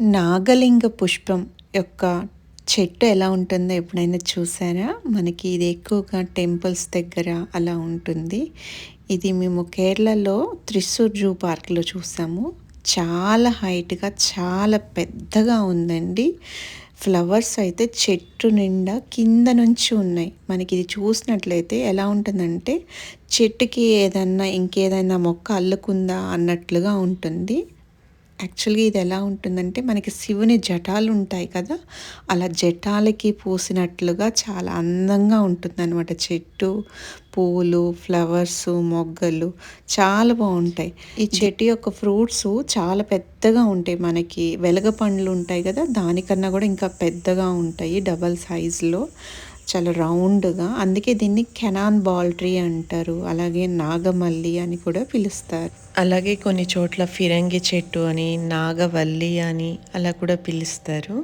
నాగలింగ పుష్పం యొక్క చెట్టు ఎలా ఉంటుందో ఎప్పుడైనా చూసారా? మనకి ఇది ఎక్కువగా టెంపుల్స్ దగ్గర అలా ఉంటుంది. ఇది మేము కేరళలో త్రిశూర్ జూ పార్క్లో చూసాము. చాలా హైట్గా చాలా పెద్దగా ఉందండి. ఫ్లవర్స్ అయితే చెట్టు నిండా కింద నుంచి ఉన్నాయి. మనకి ఇది చూసినట్లయితే ఎలా ఉంటుందంటే చెట్టుకి ఏదన్నా ఇంకేదైనా మొక్క అల్లుకుందా అన్నట్లుగా ఉంటుంది. యాక్చువల్గా ఇది ఎలా ఉంటుందంటే మనకి శివుని జటాలు ఉంటాయి కదా అలా జటాలకి పూసినట్లుగా చాలా అందంగా ఉంటుంది అనమాట చెట్టు పూలు ఫ్లవర్స్ మొగ్గలు చాలా బాగుంటాయి. ఈ చెట్టు యొక్క ఫ్రూట్స్ చాలా పెద్దగా ఉంటాయి మనకి. వెలగ పండ్లు ఉంటాయి కదా దానికన్నా కూడా ఇంకా పెద్దగా ఉంటాయి డబల్ సైజులో. చాలా రౌండ్గా. అందుకే దీన్ని కెనాన్ బాల్ ట్రీ అంటారు. అలాగే నాగమల్లి అని కూడా పిలుస్తారు. అలాగే కొన్ని చోట్ల ఫిరంగి చెట్టు అని నాగవల్లి అని అలా కూడా పిలుస్తారు.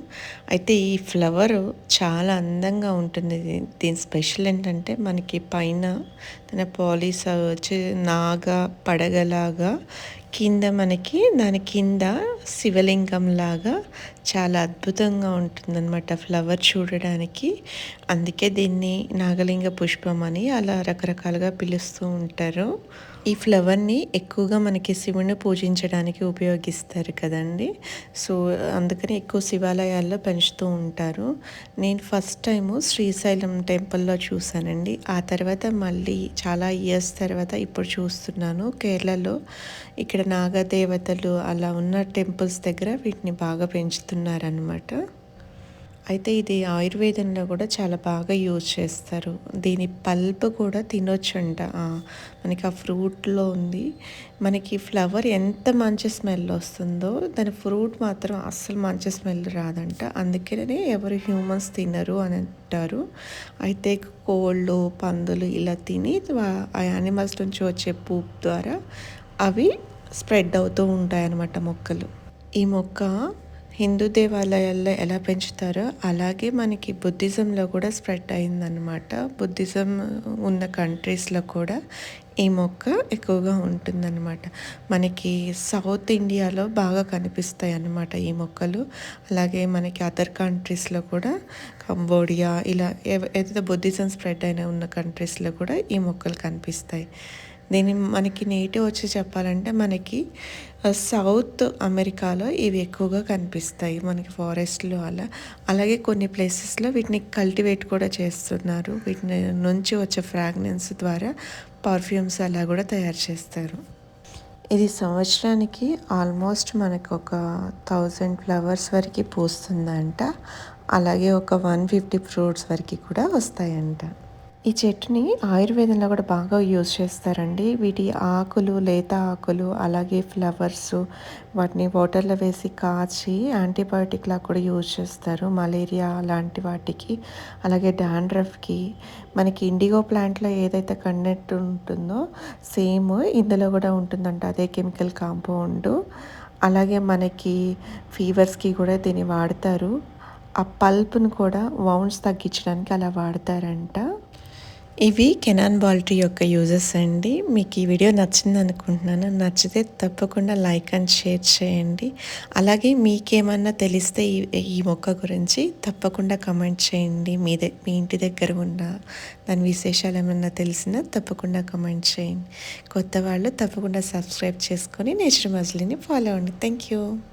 అయితే ఈ ఫ్లవర్ చాలా అందంగా ఉంటుంది. దీని స్పెషల్ ఏంటంటే మనకి పైన తన పాలిస్ వచ్చి నాగ పడగలాగా కింద మనకి దాని కింద శివలింగం లాగా చాలా అద్భుతంగా ఉంటుందన్నమాట ఫ్లవర్ చూడడానికి. అందుకే దీన్ని నాగలింగ పుష్పం అని అలా రకరకాలుగా పిలుస్తూ ఉంటారు. ఈ ఫ్లవర్ని ఎక్కువగా మనకి శివుని పూజించడానికి ఉపయోగిస్తారు కదండి. సో అందుకని ఎక్కువ శివాలయాల్లో పెంచుతూ ఉంటారు. నేను ఫస్ట్ టైము శ్రీశైలం టెంపుల్లో చూశానండి. ఆ తర్వాత మళ్ళీ చాలా ఇయర్స్ తర్వాత ఇప్పుడు చూస్తున్నాను. కేరళలో ఇక్కడ నాగదేవతలు అలా ఉన్న టెంపుల్స్ దగ్గర వీటిని బాగా పెంచుతున్నారనమాట అయితే ఇది ఆయుర్వేదంలో కూడా చాలా బాగా యూజ్ చేస్తారు. దీని పల్ప్ కూడా తినొచ్చంట. మనకి ఆ ఫ్రూట్లో ఉంది. మనకి ఫ్లవర్ ఎంత మంచి స్మెల్ వస్తుందో దాని ఫ్రూట్ మాత్రం అస్సలు మంచి స్మెల్ రాదంట. అందుకనే ఎవరు హ్యూమన్స్ తినరు అని అంటారు. అయితే కోళ్ళు పందులు ఇలా తిని ఆ యానిమల్స్ నుంచి వచ్చే పూప్ ద్వారా అవి స్ప్రెడ్ అవుతూ ఉంటాయన్నమాట మొక్కలు. ఈ మొక్క హిందూ దేవాలయాల్లో ఎలా పెంచుతారో అలాగే మనకి బుద్ధిజంలో కూడా స్ప్రెడ్ అయిందనమాట బుద్ధిజం ఉన్న కంట్రీస్లో కూడా ఈ మొక్క ఎక్కువగా ఉంటుందన్నమాట. మనకి సౌత్ ఇండియాలో బాగా కనిపిస్తాయి అన్నమాట ఈ మొక్కలు. అలాగే మనకి అదర్ కంట్రీస్లో కూడా కంబోడియా ఇలా ఏదైతే బుద్ధిజం స్ప్రెడ్ అయిన ఉన్న కంట్రీస్లో కూడా ఈ మొక్కలు కనిపిస్తాయి. దీని మనకి నేటివ్ వచ్చి చెప్పాలంటే మనకి సౌత్ అమెరికాలో ఇవి ఎక్కువగా కనిపిస్తాయి మనకి ఫారెస్ట్లో అలా. అలాగే కొన్ని ప్లేసెస్లో వీటిని కల్టివేట్ కూడా చేస్తున్నారు. వీటిని నుంచి వచ్చే ఫ్రాగ్నెన్స్ ద్వారా పర్ఫ్యూమ్స్ అలా కూడా తయారు చేస్తారు. ఇది సంవత్సరానికి ఆల్మోస్ట్ మనకు ఒక థౌజండ్ ఫ్లవర్స్ వరకు పూస్తుందంట. అలాగే ఒక వన్ ఫిఫ్టీ ఫ్రూట్స్ వరకు కూడా వస్తాయంట. ఈ చెట్టుని ఆయుర్వేదంలో కూడా బాగా యూజ్ చేస్తారండి. వీటి ఆకులు లేత ఆకులు అలాగే ఫ్లవర్స్ వాటిని వాటర్లో వేసి కాచి యాంటీబయాటిక్లా కూడా యూజ్ చేస్తారు. మలేరియా లాంటి వాటికి అలాగే డాండ్రఫ్కి. మనకి ఇండిగో ప్లాంట్లో ఏదైతే కంటెంట్ ఉంటుందో సేమ్ ఇందులో కూడా ఉంటుందంట. అదే కెమికల్ కాంపౌండ్. అలాగే మనకి ఫీవర్స్కి కూడా దీన్ని వాడతారు. ఆ పల్ప్ను కూడా వౌండ్స్ తగ్గించడానికి అలా వాడతారంట. ఇవి కెనాన్ బాల్టీ యొక్క యూజెస్ అండి. మీకు ఈ వీడియో నచ్చింది అనుకుంటున్నాను. నచ్చితే తప్పకుండా లైక్ అండ్ షేర్ చేయండి. అలాగే మీకేమన్నా తెలిస్తే ఈ మొక్క గురించి తప్పకుండా కమెంట్ చేయండి. మీ మీ ఇంటి దగ్గర ఉన్న దాని విశేషాలు ఏమన్నా తెలిసినా తప్పకుండా కమెంట్ చేయండి. కొత్త వాళ్ళు తప్పకుండా సబ్స్క్రైబ్ చేసుకొని నేచర్ మజిలీని ఫాలో అవ్వండి. Thank you.